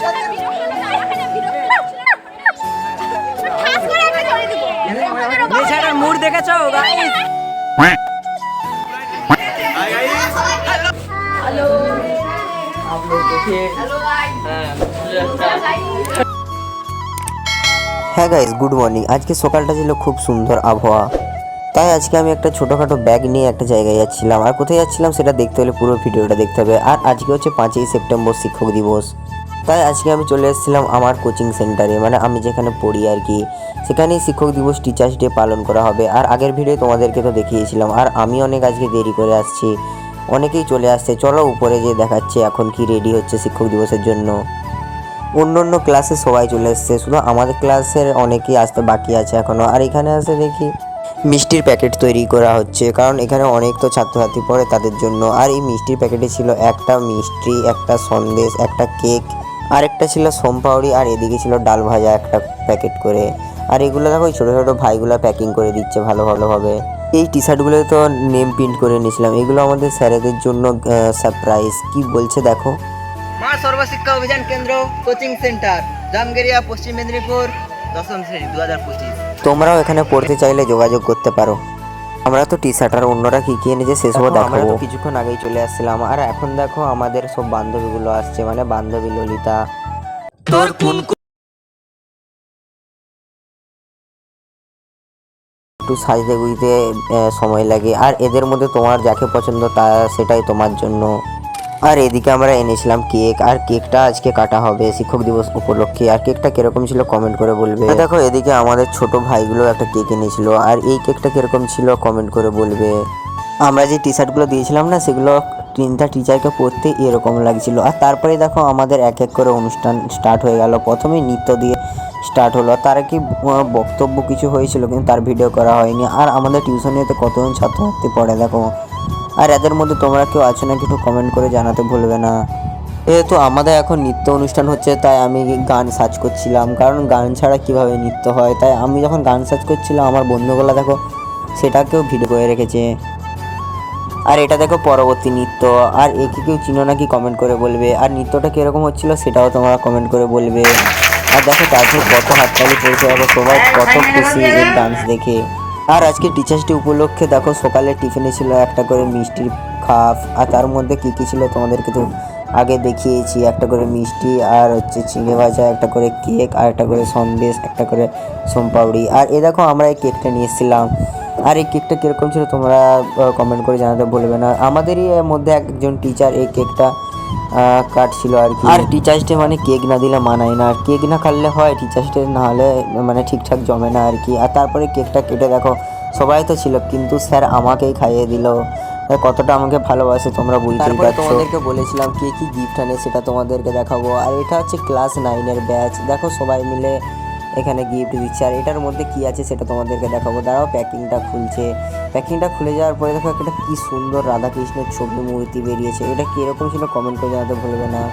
Guys হ্যাঁ guys good morning আজকে সকালটা ছিল খুব সুন্দর আবহাওয়া। তাই আজকে আমি একটা ছোটোখাটো ব্যাগ নিয়ে একটা জায়গায় যাচ্ছিলাম। আর কোথায় যাচ্ছিলাম সেটা দেখতে হলে পুরো ভিডিওটা দেখতে হবে। আর আজকে হচ্ছে পাঁচই সেপ্টেম্বর শিক্ষক দিবস। তাই আজকে আমি চলে এসেছিলাম আমার কোচিং সেন্টারে মানে আমি যেখানে পড়ি আর কি, সেখানেই শিক্ষক দিবস টিচার্স ডে পালন করা হবে। আর আগের ভিডিও তোমাদেরকে তো দেখিয়েছিলাম। আর আমি অনেক আজকে দেরি করে আসছি। অনেকেই চলে আসছে। চলো উপরে যে দেখাচ্ছে এখন কি রেডি হচ্ছে শিক্ষক দিবসের জন্য। অন্য অন্য ক্লাসে সবাই চলে এসছে। শুধু আমাদের ক্লাসের অনেকেই আসতে বাকি আছে এখনও আর এখানে আসে দেখি মিষ্টির প্যাকেট তৈরি করা হচ্ছে। কারণ এখানে অনেক তো ছাত্রছাত্রী পড়ে তাদের জন্য। আর এই মিষ্টির প্যাকেটে ছিল একটা মিষ্টি, একটা সন্দেশ, একটা কেক আর একটা ছিল সোমপাউড়ি আর এদিকে ছিল ডাল ভাজা একটা প্যাকেট করে। আর এগুলো দেখো ওই ছোটো ছোটো ভাইগুলো প্যাকিং করে দিচ্ছে ভালো ভালোভাবে। এই টি শার্টগুলো তো নেম প্রিন্ট করে নিয়েছিলাম এগুলো আমাদের স্যারেদের জন্য সারপ্রাইজ কি বলছে দেখো? মা সর্বশিক্ষা অভিযান কেন্দ্র কোচিং সেন্টার জামগেরিয়া পশ্চিম মেদিনীপুর দশম শ্রেণি দু হাজার পঁচিশ। তোমরাও এখানে পড়তে চাইলে যোগাযোগ করতে পারো। আমরা তো টি শার্ট আর অন্যরা কি কি এনেছে আমরা তো কিছুক্ষণ আগেই চলে আসছিলাম আর এখন দেখো আমাদের সব বান্ধবীগুলো আসছে মানে বান্ধবী ললিতা। তোর কোন একটু সাজতে গুইতে আহ, সময় লাগে আর এদের মধ্যে তোমার যাকে পছন্দ তা সেটাই তোমার জন্য। আর এদিকে আমরা এনেছিলাম কেক, আর কেকটা আজকে কাটা হবে শিক্ষক দিবস উপলক্ষে। আর কেকটা কীরকম ছিল কমেন্ট করে বলবে। দেখো, এদিকে আমাদের ছোট ভাইগুলো একটা কেক এনেছিল, আর এই কেকটা কীরকম ছিল কমেন্ট করে বলবে। আমরা যে টি শার্টগুলো দিয়েছিলাম না, সেগুলো তিনটা টিচারকে পরতে এরকম লাগছিল। আর তারপরে দেখো, আমাদের এক এক করে অনুষ্ঠান স্টার্ট হয়ে গেল। প্রথমে নৃত্য দিয়ে স্টার্ট হলো। তার কি বক্তব্য কিছু হয়েছিল, কিন্তু তার ভিডিও করা হয়নি। আর আমাদের টিউশনিতে কতজন ছাত্রছাত্রী পড়ে, দেখো। আর এদের মধ্যে তোমরা কেউ আছো নাকি একটু কমেন্ট করে জানাতে ভুলবে না। যেহেতু আমাদের এখন নৃত্য অনুষ্ঠান হচ্ছে, তাই আমি গান সার্চ করছিলাম। কারণ গান ছাড়া কীভাবে নৃত্য হয়? তাই আমি যখন গান সার্চ করছিলাম, আমার বন্ধুগুলো দেখো, সেটাকেও ভিডিও করে রেখেছে। আর এটা দেখো পরবর্তী নৃত্য। আর একে কেউ চিনো নাকি কমেন্ট করে বলবে? আর নৃত্যটা কীরকম হচ্ছিল সেটাও তোমরা কমেন্ট করে বলবে। আর দেখো, তারপর কত হাততালি পড়েছে। সবাই কত খুশি এই ডান্স দেখে। আর আজকে টিচার্স ডে উপলক্ষে দেখো সকালে টিফিনে ছিল একটা করে মিষ্টির খাপ, আর তার মধ্যে কী কী ছিল তোমাদেরকে তো আগে দেখিয়েছি। একটা করে মিষ্টি, আর হচ্ছে চিড়ে ভাজা, একটা করে কেক, আর একটা করে সন্দেশ, একটা করে সোমপাউড়ি আর এ দেখো আমরা এই কেকটা নিয়ে এসেছিলাম। আর এই কেকটা কীরকম ছিল তোমরা কমেন্ট করে জানাতে বলবে না। আমাদেরই মধ্যে একজন টিচার এই কেকটা কাটছিল আর কি। আর টিচার্স ডে মানে কেক না দিলে মানায় না। আর কেক না খাললে হয় টিচার্স ডে না হলে মানে ঠিকঠাক জমে না আর কি। আর তারপরে কেকটা কেটে দেখো সবাই তো ছিল কিন্তু স্যার আমাকেই খাইয়ে দিল। কতটা আমাকে ভালোবাসে তোমরা বুঝতেই পারছ। তোমাদেরকে বলেছিলাম কে কি গিফট আনে সেটা তোমাদেরকে দেখাবো। আর এটা হচ্ছে ক্লাস নাইনের ব্যাচ দেখো সবাই মিলে এখানে গিফট দিচ্ছে। আর এটার মধ্যে কি আছে সেটা তোমাদেরকে দেখাবো। দাঁড়াও, প্যাকিংটা খুলছে। প্যাকিংটা খুলে যাওয়ার পরে দেখো একটা কি সুন্দর রাধাকৃষ্ণের ছবি মূর্তি বেরিয়েছে। এটা কীরকম ছিল? কমেন্ট করে জানাতে ভুলবে না।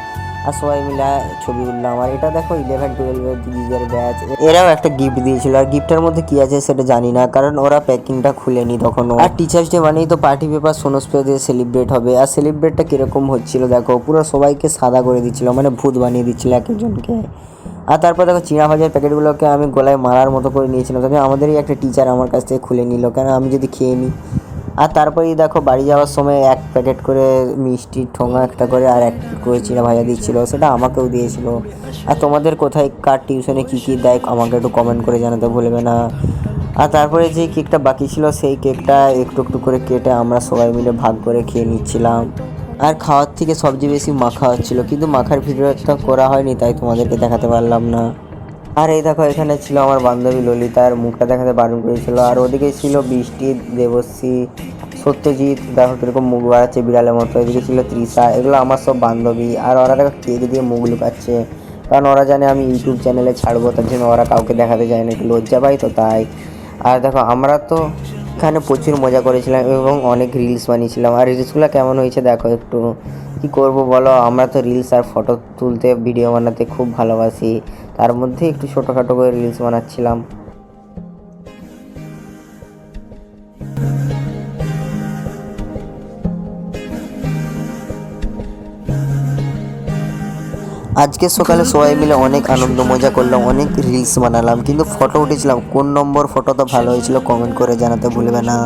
আর সবাই মিলে ছবি উঠলাম আর এটা দেখো ইলেভেন টুয়েলভের দিদিদের ব্যাচ এরাও একটা গিফট দিয়েছিল। আর গিফটের মধ্যে কী আছে সেটা জানি না, কারণ ওরা প্যাকিংটা খুলেনি তখনও। আর টিচার্স ডে মানেই তো পার্টি পেপার সোনোস্প্রে দিয়ে সেলিব্রেট হবে। আর সেলিব্রেটটা কীরকম হচ্ছিল দেখো, পুরো সবাইকে সাদা করে দিচ্ছিল মানে ভূত বানিয়ে দিচ্ছিল এক একজনকে। আর তারপর দেখো চিনা ভাজার প্যাকেটগুলোকে আমি গলায় মারার মতো করে নিয়েছিলাম। তখন আমাদেরই একটা টিচার আমার কাছ থেকে খুলে নিল। কেন আমি যদি খেয়ে নিই। আর তারপরেই দেখো বাড়ি যাওয়ার সময় এক প্যাকেট করে মিষ্টি ঠোঙা একটা করে আর এক করে চিনা ভাজা দিচ্ছিল। সেটা আমাকেও দিয়েছিল। আর তোমাদের কোথায়, কার টিউশনে কী কী দেয় আমাকে একটু কমেন্ট করে জানাতে ভুলবে না। আর তারপরে যে কেকটা বাকি ছিল, সেই কেকটা একটু একটু করে কেটে আমরা সবাই মিলে ভাগ করে খেয়ে নিচ্ছিলাম। আর খাওয়ার থেকে সবচেয়ে বেশি মাখা হচ্ছিল, কিন্তু মাখার ভিডিওটা করা হয়নি, তাই তোমাদেরকে দেখাতে পারলাম না। আর এই দেখো, এখানে ছিল আমার বান্ধবী ললিতার মুখটা দেখাতে বারণ করেছিল। আর ওদিকে ছিল বৃষ্টি, দেবশ্রী, সত্যজিৎ, দেখো কীরকম মুখ বাড়াচ্ছে বিড়ালের মতো। এদিকে ছিল তৃষা, এগুলো আমার সব বান্ধবী। আর ওরা দেখো কেক দিয়ে মুখ লুকাচ্ছে। কারণ ওরা জানে আমি ইউটিউব চ্যানেলে ছাড়বো, তার জন্য ওরা কাউকে দেখাতে যায় না, একটু লজ্জা পাই তো তাই। আর দেখো, আমরা তো এখানে প্রচুর মজা করেছিলাম এবং অনেক রিলস বানিয়েছিলাম। আর রিলসগুলো কেমন হয়েছে দেখো একটু। কী করব বলো? আমরা তো রিলস আর ফটো তুলতে ভিডিও বানাতে খুব ভালোবাসি। তার মধ্যে একটু ছোটোখাটো করে রিলস বানাচ্ছিলাম। আজকে সকালে সবাই মিলে অনেক আনন্দ, মজা করলাম, অনেক রিলস বানালাম, কিন্তু ফটো উঠেছিলাম। কোন নম্বর ফটোটা ভালো হয়েছিল কমেন্ট করে জানাতে ভুলবে না।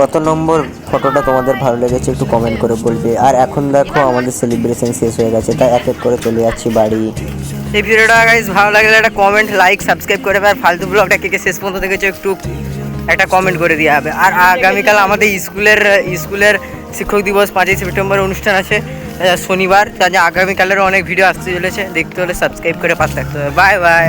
কত নম্বর ফটোটা তোমাদের ভালো লেগেছে, একটু কমেন্ট করে বলবে। আর এখন দেখো আমাদের সেলিব্রেশন শেষ হয়ে গেছে, তাই এক এক করে চলে যাচ্ছি বাড়ি। এই ভিডিওটা গাইজ ভালো লাগলে একটা কমেন্ট লাইক সাবস্ক্রাইব করে আর ফালতু ব্লগটা কে কে শেষ পর্যন্ত দেখেছ একটু একটা কমেন্ট করে দেওয়া হবে। আর আগামীকাল আমাদের স্কুলের স্কুলের শিক্ষক দিবস পাঁচই সেপ্টেম্বর অনুষ্ঠান আছে শনিবার। তার আগামীকালেরও অনেক ভিডিও আসতে চলেছে। দেখতে হলে সাবস্ক্রাইব করে পাশে থাকতে হবে। Bye bye